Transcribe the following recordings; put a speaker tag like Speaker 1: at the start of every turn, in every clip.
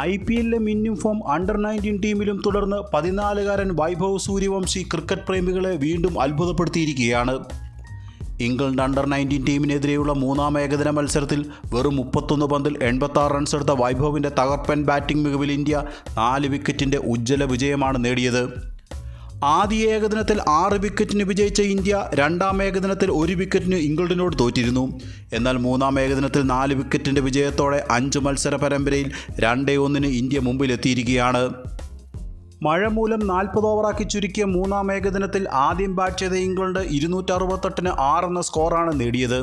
Speaker 1: I P എല്ലിലെ മിന്നും form under nineteen ടീമിലും തുടർന്ന് പതിനാലുകാരൻ വൈഭവ് സൂര്യവംശി ക്രിക്കറ്റ് പ്രേമികളെ വീണ്ടും അത്ഭുതപ്പെടുത്തിയിരിക്കുകയാണ്. ഇംഗ്ലണ്ട് അണ്ടർ നയന്റീൻ ടീമിനെതിരെയുള്ള മൂന്നാം ഏകദിന മത്സരത്തിൽ വെറും മുപ്പത്തൊന്ന് പന്തിൽ എൺപത്താറ് റൺസ് എടുത്ത വൈഭവിന്റെ തകർപ്പൻ ബാറ്റിംഗ് മികവിൽ ഇന്ത്യ നാല് വിക്കറ്റിന്റെ ഉജ്ജ്വല വിജയമാണ് നേടിയത്. ആദ്യ ഏകദിനത്തിൽ ആറ് വിക്കറ്റിന് വിജയിച്ച ഇന്ത്യ രണ്ടാം ഏകദിനത്തിൽ ഒരു വിക്കറ്റിന് ഇംഗ്ലണ്ടിനോട് തോറ്റിരുന്നു. എന്നാൽ മൂന്നാം ഏകദിനത്തിൽ നാല് വിക്കറ്റിന്റെ വിജയത്തോടെ അഞ്ച് മത്സര പരമ്പരയിൽ രണ്ടേ ഒന്നിന് ഇന്ത്യ മുമ്പിലെത്തിയിരിക്കുകയാണ്. മഴ മൂലം നാൽപ്പത് ഓവറാക്കി ചുരുക്കിയ മൂന്നാം ഏകദിനത്തിൽ ആദ്യം ബാറ്റ് ചെയ്ത ഇംഗ്ലണ്ട് ഇരുന്നൂറ്ററുപത്തെട്ടിന് ആറ് എന്ന സ്കോറാണ് നേടിയത്.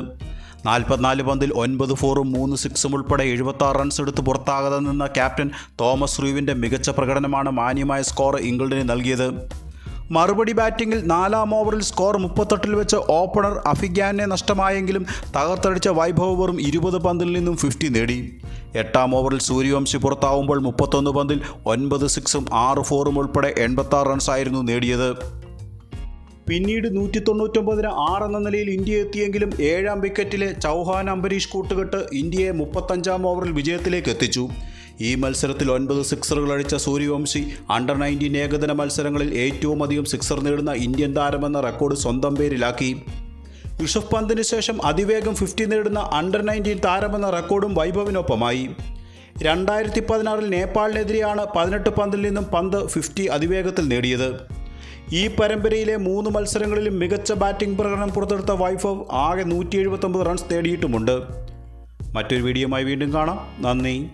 Speaker 1: നാൽപ്പത്തിനാല് പന്തിൽ ഒൻപത് ഫോറും മൂന്ന് സിക്സും ഉൾപ്പെടെ എഴുപത്താറ് റൺസ് എടുത്ത് പുറത്താകാതെ നിന്ന ക്യാപ്റ്റൻ തോമസ് റൂവിന്റെ മികച്ച പ്രകടനമാണ് മാന്യമായ സ്കോർ ഇംഗ്ലണ്ടിന് നൽകിയത്. മറുപടി ബാറ്റിംഗിൽ നാലാം ഓവറിൽ സ്കോർ മുപ്പത്തെട്ടിൽ വെച്ച് ഓപ്പണർ അഫിഗാനെ നഷ്ടമായെങ്കിലും തകർത്തടിച്ച വൈഭവ് വെറും ഇരുപത് പന്തിൽ നിന്നും ഫിഫ്റ്റി നേടി. എട്ടാം ഓവറിൽ സൂര്യവംശി പുറത്താവുമ്പോൾ മുപ്പത്തൊന്ന് പന്തിൽ ഒൻപത് സിക്സും ആറ് ഫോറും ഉൾപ്പെടെ എൺപത്താറ് റൺസായിരുന്നു നേടിയത്. പിന്നീട് നൂറ്റി തൊണ്ണൂറ്റൊമ്പതിന് എന്ന നിലയിൽ ഇന്ത്യ എത്തിയെങ്കിലും ഏഴാം വിക്കറ്റിലെ ചൗഹാൻ അംബരീഷ് കൂട്ടുകെട്ട് ഇന്ത്യയെ മുപ്പത്തഞ്ചാം ഓവറിൽ വിജയത്തിലേക്ക് എത്തിച്ചു. ഈ മത്സരത്തിൽ ഒൻപത് സിക്സറുകൾ അടിച്ച സൂര്യവംശി അണ്ടർ നയന്റീൻ ഏകദിന മത്സരങ്ങളിൽ ഏറ്റവും അധികം സിക്സർ നേടുന്ന ഇന്ത്യൻ താരമെന്ന റെക്കോർഡ് സ്വന്തം പേരിലാക്കി. ഋഷഭ് പന്തിന് ശേഷം അതിവേഗം ഫിഫ്റ്റി നേടുന്ന അണ്ടർ നയന്റീൻ താരമെന്ന റെക്കോർഡും വൈഭവിനൊപ്പമായി. രണ്ടായിരത്തി പതിനാറിൽ നേപ്പാളിനെതിരെയാണ് പതിനെട്ട് പന്തിൽ നിന്നും പന്ത് ഫിഫ്റ്റി അതിവേഗത്തിൽ നേടിയത്. ഈ പരമ്പരയിലെ മൂന്ന് മത്സരങ്ങളിലും മികച്ച ബാറ്റിംഗ് പ്രകടനം പുറത്തെടുത്ത വൈഭവ് ആകെ നൂറ്റി എഴുപത്തൊമ്പത് റൺസ് നേടിയിട്ടുമുണ്ട്. മറ്റൊരു വീഡിയോയുമായി വീണ്ടും കാണാം. നന്ദി.